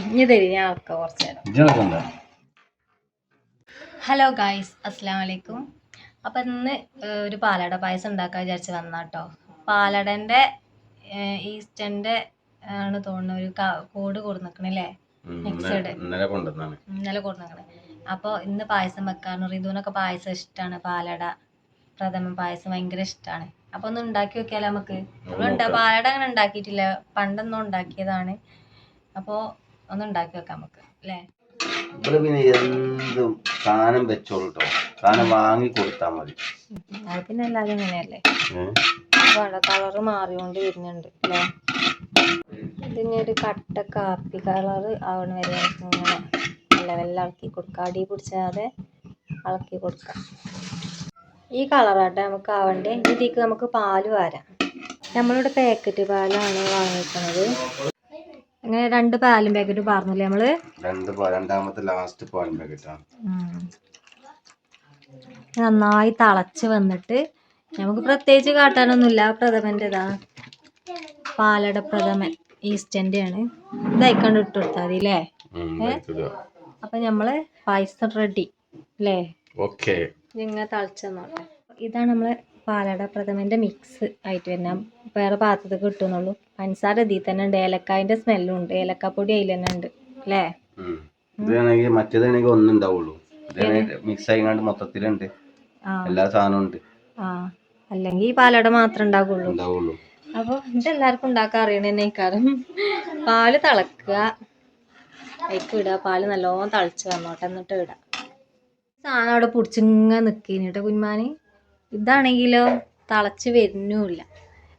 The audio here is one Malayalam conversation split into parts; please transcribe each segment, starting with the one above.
ഇനി തരി ഞാൻ കുറച്ച് നേരം. ഹലോ ഗായ്സ് അസ്സാം വലൈക്കും അപ്പം ഇന്ന് ഒരു പാലട പായസം ഉണ്ടാക്കാൻ വിചാരിച്ച് വന്നാട്ടോ പാലടന്റെ ഈസ്റ്റന്റെ ആണ് തോന്നുന്നു ഒരു കോട് കോഡ് കൊടുന്നിക്കണല്ലേ മിക്സഡ്. ഇന്നലെ കൊടുന്നിക്കണേ. അപ്പോൾ ഇന്ന് പായസം വെക്കാൻ റിതുവിനൊക്കെ പായസം ഇഷ്ടമാണ് പാലട പ്രഥമ പായസം ഭയങ്കര ഇഷ്ടമാണ് അപ്പൊ ഒന്ന് ഉണ്ടാക്കി നോക്കിയാലോ നമുക്ക്? പാലട അങ്ങനെ ഉണ്ടാക്കിയിട്ടില്ല. പണ്ടൊന്നും ഉണ്ടാക്കിയതാണ്. അപ്പോൾ ഒന്ന് ഉണ്ടാക്കി വെക്കാം നമുക്ക് അല്ലേ? ഇവിടെ പിന്നെ എന്തും സാധനം വെച്ചോളൂ കേട്ടോ സാധനം വാങ്ങി കൊടുത്താൽ മതി. അത് പിന്നെ എല്ലാവരും? വെള്ള കളറ് മാറിക്കൊണ്ട് വരുന്നുണ്ട് അല്ലേ? ഇതിന് ഒരു കട്ട കാപ്പി കളറ് ആവണ വരെ ഇങ്ങനെ നല്ല വെള്ളം ഇളക്കി കൊടുക്കാം. അടി പിടിച്ചാതെ ഇളക്കി കൊടുക്കാം. ഈ കളറാട്ടെ നമുക്ക് ആവണ്ടേ? ഇതിലേക്ക് നമുക്ക് പാൽ വാരാം. നമ്മളിവിടെ പാക്കറ്റ് പാലാണ് വാങ്ങിക്കുന്നത് അങ്ങനെ രണ്ട് പാലും പാക്കറ്റ് പറഞ്ഞില്ലേ നമ്മൾ? രണ്ട് രണ്ടാമത്തെ ലാസ്റ്റ് പാലും പാക്കറ്റാണ്. നന്നായി തളച്ച് വന്നിട്ട് നമുക്ക് പ്രത്യേകിച്ച് കാട്ടാനൊന്നുമില്ല. പ്രഥമന്റെ ഇതാ. പാലട പ്രഥമൻ ഈസ്റ്റന്റെ ആണ്. ഇതായിക്കൊണ്ട് ഇട്ട് കൊടുത്താൽ മതി അല്ലേ അപ്പൊ നമ്മൾ പായസം റെഡി അല്ലേ ഓക്കെ ഇതിങ്ങനെ തിളച്ച് ഇതാണ് നമ്മളെ പാലട പ്രഥമന്റെ മിക്സ് ആയിട്ട് വരുന്ന വേറെ പാത്രത്തിൽ കിട്ടുന്നുള്ളൂ. പഞ്ചസാര ഇതിൽ തന്നെ ഉണ്ട്. ഏലക്കായന്റെ സ്മെല്ലും ഉണ്ട്. ഏലക്കാപ്പൊടി അതിൽ തന്നെ ഉണ്ട്. അല്ലേ? ഇതാണെങ്കിൽ മറ്റേതാണെങ്കിൽ ഒന്നും ഉണ്ടാവുള്ളൂ. മിക്സ് ആയിക്കാണ്ട് മൊത്തത്തിലുണ്ട്. എല്ലാ സാധനവും ഉണ്ട്. ആ. അല്ലെങ്കിൽ ഈ പാലട മാത്രമേ ഉണ്ടാകുള്ളൂ ഉണ്ടാവുള്ളൂ. അപ്പോൾ ഇതെല്ലാവർക്കും ഉണ്ടാക്കാൻ അറിയണ കാരണം പാൽ തിളക്കുക. അതിക്ക് ഇടുക. പാൽ നല്ലോണം തിളച്ച് വന്നോട്ടെ. എന്നിട്ട് ഇടുക. സാധനം അവിടെ പിടിച്ചിങ്ങനെ നിൽക്കുന്നു കേട്ടോ കുഞ്ഞുമാന്. ഇതാണെങ്കിലോ തളച്ച് വരുന്നുമില്ല.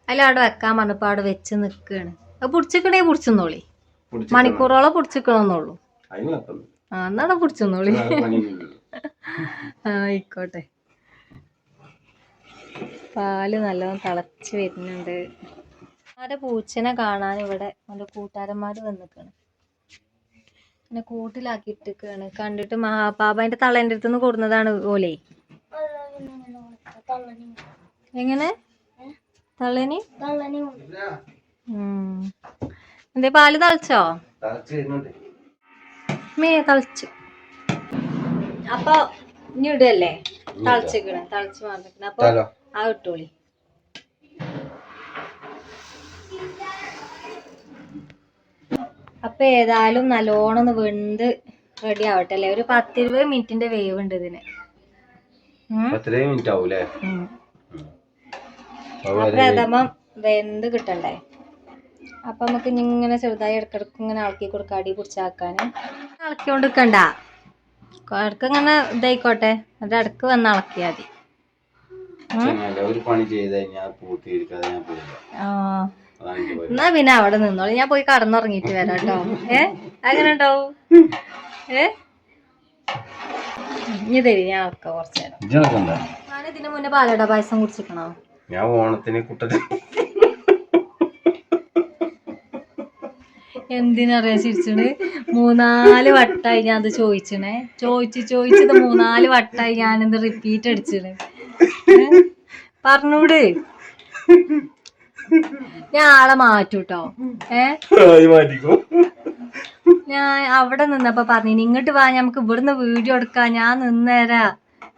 അല്ല അവിടെ വെക്കാൻ പറഞ്ഞപ്പോൾ അവിടെ വെച്ച് നിൽക്കുകയാണ് അത് പിടിച്ചിക്കണേ പിടിച്ചെന്നോളി. മണിക്കൂറോളം പിടിച്ചിക്കണമെന്നുള്ളൂ. ആ എന്നാണോ പിടിച്ചെന്നോളി. ആയിക്കോട്ടെ. പാൽ നല്ലോണം തിളച്ച് വരുന്നുണ്ട്. ആരെ പൂച്ചനെ കാണാൻ ഇവിടെ എന്റെ കൂട്ടുകാരന്മാർ വന്നിക്കാണ്. പിന്നെ കൂട്ടിലാക്കി ഇട്ടിക്കാണ് കണ്ടിട്ട് മഹാപാപന്റെ തളേന്റെ അടുത്ത് അടുത്തുനിന്ന് കൊടുന്നതാണ് ഓലേ. എങ്ങനെ? തള്ളനി? ഉം. എന്തേ പാൽ തളിച്ചോ. മേ തളിച്ചു. അപ്പൊ ഇനി ഇടല്ലേ? തളിച്ചിക്കണ തളിച്ച് മാറിക്കണ അപ്പൊ ആ ഇട്ടോളി. അപ്പൊ ഏതായാലും നല്ലോണം ഒന്ന് വെന്ത് റെഡി ആവട്ടെ അല്ലേ? ഒരു പത്തിരുപത് മിനിറ്റിന്റെ വേവ് ഉണ്ട് ഇതിന്. ഉം. പത്തിരേ മിനിറ്റ് ആവും അല്ലേ. പ്രഥമം വെന്ത് കിട്ടണ്ടേ? അപ്പൊ നമുക്ക് ഇങ്ങനെ ചെറുതായി ഇടക്കിടക്ക് ഇങ്ങനെ ഇളക്കി കൊടുക്കാം അടി പിടിച്ചാക്കാന് ഇളക്കിക്കൊണ്ട് നിൽക്കണ്ട ഇടയ്ക്ക് ഇങ്ങനെ ഇതായിക്കോട്ടെ. എന്നിട്ട് ഇടയ്ക്ക് വന്ന് ഇളക്കിയാൽ മതി. എന്നാ പിന്നെ അവിടെ നിന്നോളൂ. ഞാൻ പോയി കടന്നുറങ്ങിയിട്ട് വരാം കേട്ടോ ഏ? അങ്ങനെ ഉണ്ടാവും ഏ? ഇനി തരി ഞാൻ ഇളക്കാം കുറച്ച് നേരം. ഇജണക്കണ്ട ഞാൻ ഇതിന് മുന്നേ പാലട പായസം കുടിച്ചിക്കണോ? ഞാൻ ഓണത്തിന് കുട്ടത്തിൽ എന്തിനറിയാ ചിരിച്ചിട്ട് മൂന്നാൽ വട്ടായി ഞാൻ അത് ചോദിച്ചണേ. ചോദിച്ച് ചോദിച്ചത് മൂന്നാൽ വട്ടായി ഞാൻ ഞാനിത് റിപ്പീറ്റ് അടിച്ചത് പറഞ്ഞൂട്. ഞാൻ ആളെ മാറ്റൂട്ടോ. ഏ? മാറ്റിക്കോ. ഞാൻ അവിടെ നിന്നപ്പോ പറഞ്ഞു ഇങ്ങോട്ട് വാ നമുക്ക് ഇവിടുന്ന് വീഡിയോ എടുക്കാം ഞാൻ നിന്നേരാ.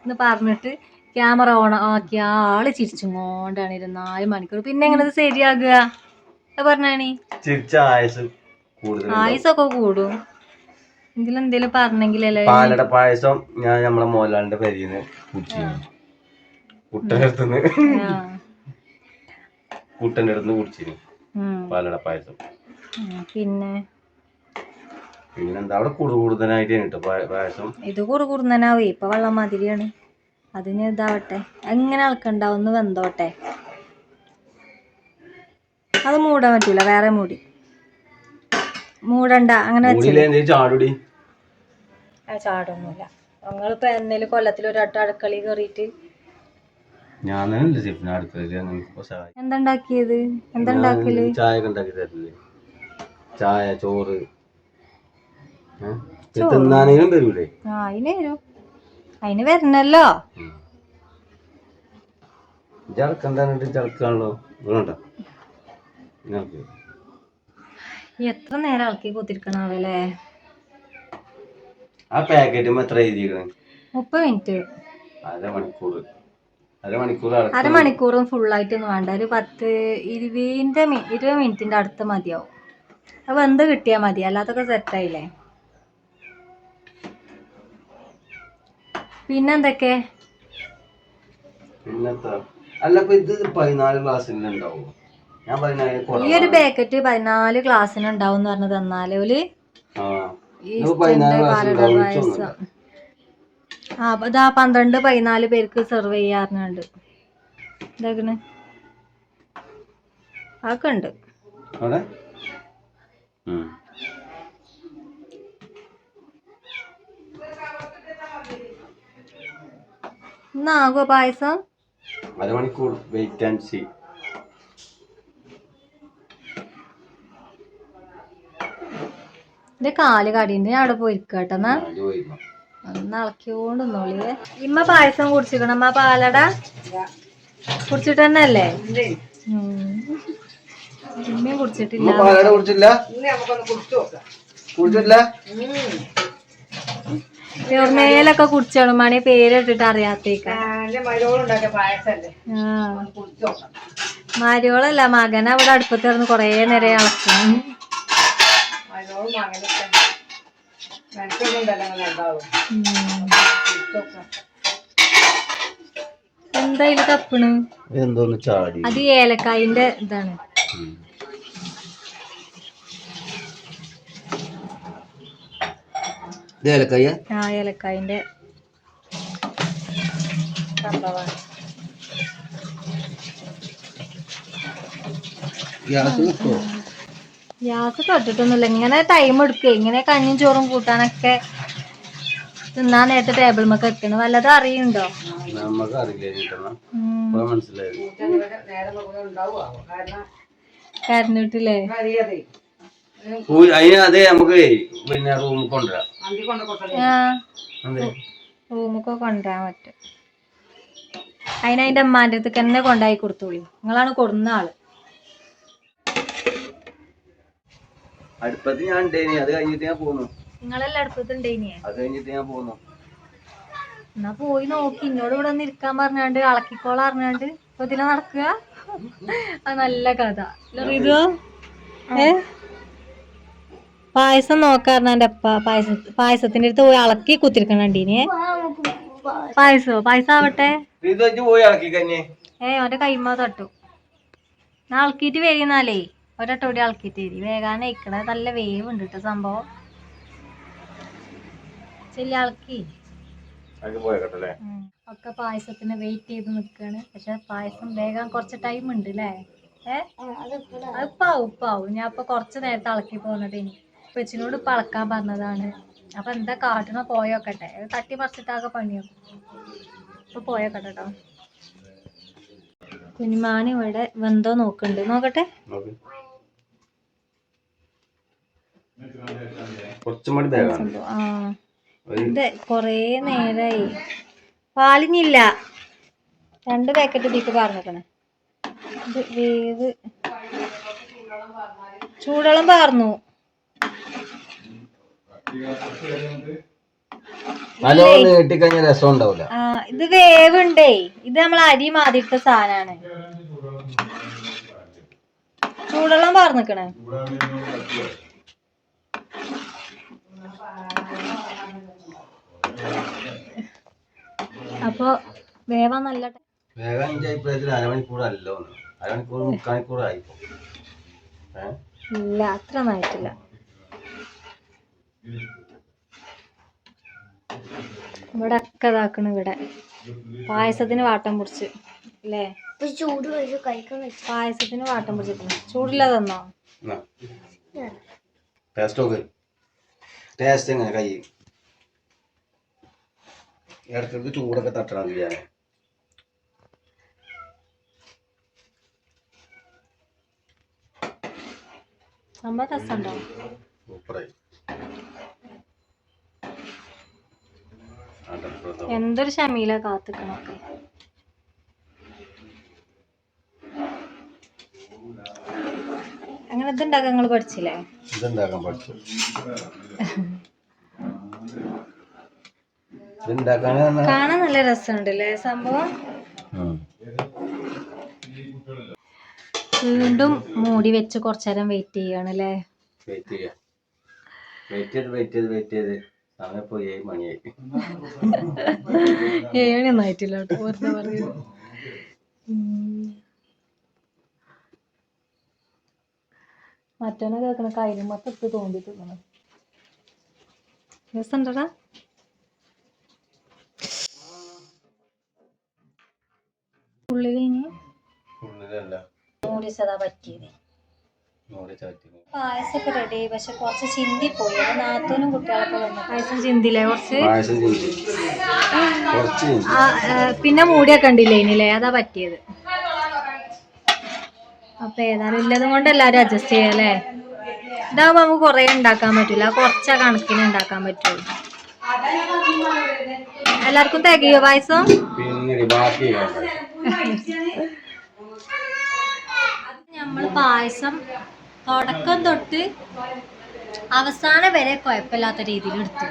എന്ന് പറഞ്ഞിട്ട് ക്യാമറ ഓൺ ആക്കി ആൾ ചിരിച്ചുകൊണ്ടാണ് ഇരുന്നാൽ മണിക്കൂർ. പിന്നെ എങ്ങനെ ശരിയാകുക? പറഞ്ഞാണീ ആയുസൊക്കെ കൂടും. എങ്കിലും എന്തേലും പറഞ്ഞെങ്കിലല്ലേ പാലട പായസം ഞാൻ നമ്മളെ മോലാളിന്റെ പേരിന്ന് കുടിച്ചിരുന്നു കുട്ടന്റെ അടുത്ത് കുടിച്ചിരുന്നു പാലട പായസം. പിന്നെ? പിന്നെന്താ അവിടെ കൂടുതൽ കൂടുതലായിട്ട് കേട്ടോ പായസം. ഇത് കുറു കുറുന്നനാവേ ഇപ്പൊ വെള്ളം മാതിരിയാണ് അതിന് ഇതാവട്ടെ. എങ്ങനെ അളക്കണ്ട ഒന്ന് വെന്തോട്ടെ. അത് മൂടാൻ പറ്റൂല വേറെ മൂടി. മൂടണ്ട അങ്ങനെ ചാടുടി. ചാടൊന്നുമില്ല ഞങ്ങളിപ്പോ എന്നേലും കൊല്ലത്തിൽ ഒരു വട്ടം അടുക്കളയിൽ കയറിയിട്ട് ഞാൻ തന്നെ സ്റ്റെഫിന് അടുക്കളയിൽ നിങ്ങൾക്ക് സഹായിക്കും എന്താ ഉണ്ടാക്കിയത് എന്താ ഉണ്ടാക്കൽ ചായ ചായ ചോറ്. തിന്നാനേലും തരൂലേ? ആ അതിന് വരും അതിന് വരണല്ലോ. ചടക്കാണല്ലോ നിങ്ങൾക്ക് എത്ര നേരം ഇളക്കി കുത്തിരിക്കണാവല്ലേ? ആ പാക്കറ്റും എത്ര എഴുതിയിരിക്കണേ മുപ്പത് മിനിറ്റ്. അരമണിക്കൂർ അരമണിക്കൂറും ഫുള്ളായിട്ടൊന്നും വേണ്ട. ഒരു പത്ത് ഇരുപതിന്റെ മി ഇരുപത് മിനിറ്റിന്റെ അടുത്ത് മതിയാവും. അപ്പോൾ എന്ത് കിട്ടിയാൽ മതി? അല്ലാത്തൊക്കെ സെറ്റായില്ലേ പിന്നെന്തൊക്കെ? അല്ല ഇത് പതിനാല് ഞാൻ ഈ ഒരു. പാക്കറ്റ് പതിനാല് ക്ലാസ്സിന് ഉണ്ടാവും എന്ന് പറഞ്ഞു തന്നാൽ ഒരു ആ. ഇതാ പന്ത്രണ്ട് പതിനാല് പേർക്ക് സെർവ് ചെയ്യാറുണ്ട്. ഇതാക്കണ്. അതൊക്കെ ഉണ്ട്. ഇന്നാകോ പായസം? അരമണിക്കൂർ വെയിറ്റ് ആൻഡ് സീ എന്റെ കാൽ കടിയുണ്ട്. ഞാൻ അവിടെ പോയിരിക്കട്ടെ എന്നാ? ചോദിക്കണം ഒന്ന് ഇളക്കിയോണ്ട് നിന്നോളിയേ ഇമ്മ പായസം കുടിച്ചിക്കണം? അമ്മ പാലട? കുടിച്ചിട്ട് തന്നെ അല്ലേ ഇമ്മയും കുടിച്ചിട്ടില്ല. പാലട കുടിച്ചാണ് മണി പേരിട്ടിട്ട് അറിയാത്തേക്ക. മരോളല്ല മകൻ അവിടെ അടുപ്പത്ത് കിടന്ന് കൊറേ നേരം ഇളക്കും എന്താ ഇത് തപ്പണ്? അത് ഏലക്കായിന്റെ ഇതാണ്. ഇത് ഏലക്കായ? ആ സംഭവമാണ്. ഗ്യാസ് കിട്ടുമോ ഗ്യാസ് ഇങ്ങനെ ടൈം എടുക്കുക. ഇങ്ങനെ കഞ്ഞും ചോറും കൂട്ടാനൊക്കെ തിന്നാൻ നേരത്തെ ടേബിൾ മൊക്കെ എത്തണം വല്ലതും അറിയുണ്ടോ നമുക്ക് അറിയില്ല മനസ്സിലായത്. കരഞ്ഞിട്ടില്ലേ? അതിന് അതെ നമുക്ക് പിന്നെ റൂമിൽ കൊണ്ടുവരാം. റൂമൊക്കെ കൊണ്ടുവരാൻ പറ്റും. അതിന് അതിന്റെ അമ്മാന്റെ അടുത്തേക്ക് തന്നെ കൊണ്ടായി കൊടുത്തോളി. നിങ്ങളാണ് കൊടുന്ന ആൾ. അടുപ്പത്ത് ഞാൻ ഉണ്ടേനി. അത് കഴിഞ്ഞിട്ട് ഞാൻ പോന്നു. നിങ്ങളെല്ലാം അടുപ്പത്തുണ്ടേനിയെ അത് കഴിഞ്ഞിട്ട് ഞാൻ പോന്നു. എന്നാ പോയി നോക്കി. ഇന്നോട് ഇവിടെ ഒന്ന് ഇരിക്കാൻ പറഞ്ഞാണ്ട് അളക്കിക്കോളാ പറഞ്ഞാണ്ട്. ഇപ്പൊ ഇതിനെ നടക്കുക? അത് നല്ല കഥ. ഇത് ഏ? പായസം നോക്കാറുണ്ട് എന്റെ അപ്പ. പായസ പായസത്തിന്റെ അടുത്ത് പോയി അളക്കി കുത്തിരിക്കണണ്ടീനെ പായസോ? പായസം ആവട്ടെ ഇളക്കി ഏ ഓന്റെ കൈമ തട്ടു. ഞാൻ അളക്കിയിട്ട് വരുന്നാലേ ഒരട്ടോടി അളക്കിയിട്ട് വരി. വേഗാൻ നയിക്കണ നല്ല വേവ് ഉണ്ട് കേട്ടോ സംഭവം. ചെല്ലി. ഒക്കെ പായസത്തിന് വെയിറ്റ് ചെയ്ത് നിക്കാണ്. പക്ഷെ പായസം വേഗം കുറച്ച് ടൈം ഉണ്ട് അല്ലേ ഏ? അത് ഉപ്പാവും ഉപ്പാവും. ഞാൻ ഇപ്പൊ കുറച്ച് നേരത്തെ ഇളക്കി പോന്നിട്ട് കൊച്ചിനോട് ഇപ്പൊ അളക്കാൻ പറഞ്ഞതാണ്. അപ്പൊ എന്താ കാട്ടണ പോയോക്കട്ടെ. തട്ടി പറിച്ചിട്ടാകെ പണിയാക്കും അപ്പൊ പോയോക്കട്ടെ കേട്ടോ കുഞ്ഞുമാൻ ഇവിടെ വെന്തോ നോക്കണ്ട് നോക്കട്ടെ. ഇത് കൊറേ നേരായി. പാലിഞ്ഞില്ല രണ്ട് പാക്കറ്റ് ഇതിക്ക് പറഞ്ഞേക്കണേ ഇത് വേവ്. ചൂടളം പാർന്നു. നല്ലോണം നീട്ടിക്കഴിഞ്ഞാൽ രസം ഉണ്ടാവില്ല ആ ഇത് വേവുണ്ടേ. ഇത് നമ്മൾ അരി മാതിരിട്ട സാധനാണ് ചൂടുവെള്ളം പാർന്നിക്കണേ. അപ്പൊ വേവാൻ നല്ല ട- വേഗം അഭിപ്രായത്തിൽ അരമണിക്കൂർ ആയിപ്പോ ഏഹ് ഇല്ല അത്ര നന്നായിട്ടില്ല. ഇവിടെ ഒക്കെ ഇതാക്കണ ഇവിടെ. പായസത്തിന് വാട്ടം പിടിച്ച് അല്ലേ? പായസത്തിന് വാട്ടം പിടിച്ചിട്ടുണ്ട്. ചൂടില്ല തന്നോ? ടേസ്റ്റ് നോക്ക് ടേസ്റ്റ് എങ്ങനെ കൈ? ഇടയ്ക്കിടയ്ക്ക് ചൂടൊക്കെ തട്ടണം ചെയ്യാൻ സംഭവം രസമുണ്ടോ? സൂപ്പറായി എന്തൊരു ഷമീല കാത്തുക്കണൊക്കെ അങ്ങനെ ഇതുണ്ടാക്കാൻ നിങ്ങൾ പഠിച്ചില്ലേ? ഇതുണ്ടാക്കാൻ പഠിച്ചു. കാണാൻ നല്ല രസമുണ്ടല്ലേ സംഭവം? വീണ്ടും മൂടി വെച്ച് കുറച്ചു നേരം വെയിറ്റ് ചെയ്യണല്ലേ വെയിറ്റ് ചെയ്യാം. വെയിറ്റ് ചെയ്ത് വെയിറ്റ് ചെയ്ത് വെയിറ്റ് ചെയ്ത്. ഇപ്പോൾ ഏഴ് ആയിട്ടില്ല കേട്ടോ. വെറുതെ മറ്റവനെ കേൾക്കണ മൊത്തം ഇട്ട് തോണ്ടി തിന്നണം ഉള്ളിൽ ഇനി ഉള്ളിലല്ല. മൂടി പറ്റിയത്. പായസമൊക്കെ റെഡി പക്ഷെ കുറച്ച് ചിന്തി പോയി നാത്തൂനും കുട്ടികളൊക്കെ വന്നു. പായസം ചിന്തില്ലേ കുറച്ച്? പിന്നെ മൂടിയൊക്കെ ഉണ്ടില്ലേ ഇനില്ലേ അതാ പറ്റിയത്. അപ്പൊ ഏതായാലും ഇല്ലതും കൊണ്ട് എല്ലാരും അഡ്ജസ്റ്റ് ചെയ്യാല്ലേ ഇതാവുമ്പോ നമുക്ക് കുറെ ഉണ്ടാക്കാൻ പറ്റൂല. കുറച്ച കണക്കിന് ഉണ്ടാക്കാൻ പറ്റുള്ളൂ. എല്ലാവർക്കും തികയോ പായസം? നമ്മൾ പായസം തുടക്കം തൊട്ട് അവസാനം വരെ കുഴപ്പമില്ലാത്ത രീതിയിൽ എടുത്തു.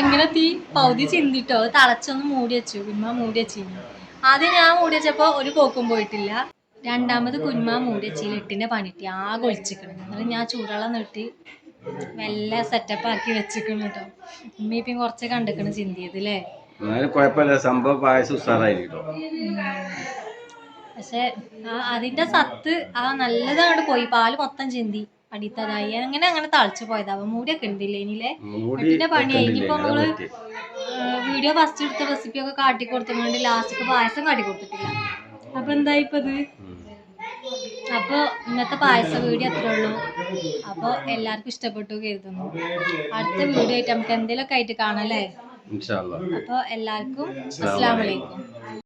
എങ്ങനെ തീ പൗതി ചിന്തിട്ടോ? തിളച്ചൊന്ന് മൂടി വെച്ചു. കുന്മ മൂടി വെച്ചിരുന്നു. ആദ്യം ഞാൻ മൂടി വെച്ചപ്പോ ഒരു പോക്കും പോയിട്ടില്ല. രണ്ടാമത് കുന്മ മൂടി വെച്ചില്ല എട്ടിന്റെ പണിട്ടി ആകെ ഒളിച്ചിക്കണം എന്നിട്ട് ഞാൻ ചൂടുവെള്ളം നീട്ടി മെല്ലെ സെറ്റപ്പ് ആക്കി വെച്ചിക്കണം കേട്ടോ. ഉമ്മി ഇപ്പം കുറച്ച് കണ്ടിക്കണം ചിന്തിയത് അല്ലേ എന്നാലും കുഴപ്പമില്ല. സംഭവം പായസം പക്ഷെ അതിന്റെ സത്ത് ആ നല്ലത് അങ്ങോട്ട് പോയി. പാൽ മൊത്തം ചിന്തി. അടിത്തതായി. അങ്ങനെ അങ്ങനെ തളിച്ചു പോയതാ. മൂടിയൊക്കെ ഉണ്ടല്ലേ ഇനിയില്ലേ? മൂടി എട്ടിന്റെ പണിയായി ഇനിയിപ്പോ നമ്മൾ വീഡിയോ ഫസ്റ്റ് എടുത്ത റെസിപ്പി ഒക്കെ കാട്ടി കൊടുത്തുകൊണ്ട് ലാസ്റ്റ് പായസം കാട്ടി കൊടുത്തിട്ടില്ല. അപ്പൊ എന്തായി ഇപ്പൊ ഇത്. അപ്പൊ ഇന്നത്തെ പായസ വീഡിയോ അത്രേ ഉള്ളൂ. അപ്പൊ എല്ലാവർക്കും ഇഷ്ടപ്പെട്ടു കരുതുന്നു. അടുത്ത വീഡിയോ ആയിട്ട് നമുക്ക് എന്തെങ്കിലുമൊക്കെ ആയിട്ട് കാണാം അല്ലേ? അപ്പൊ എല്ലാവർക്കും അസ്സലാമലൈക്കും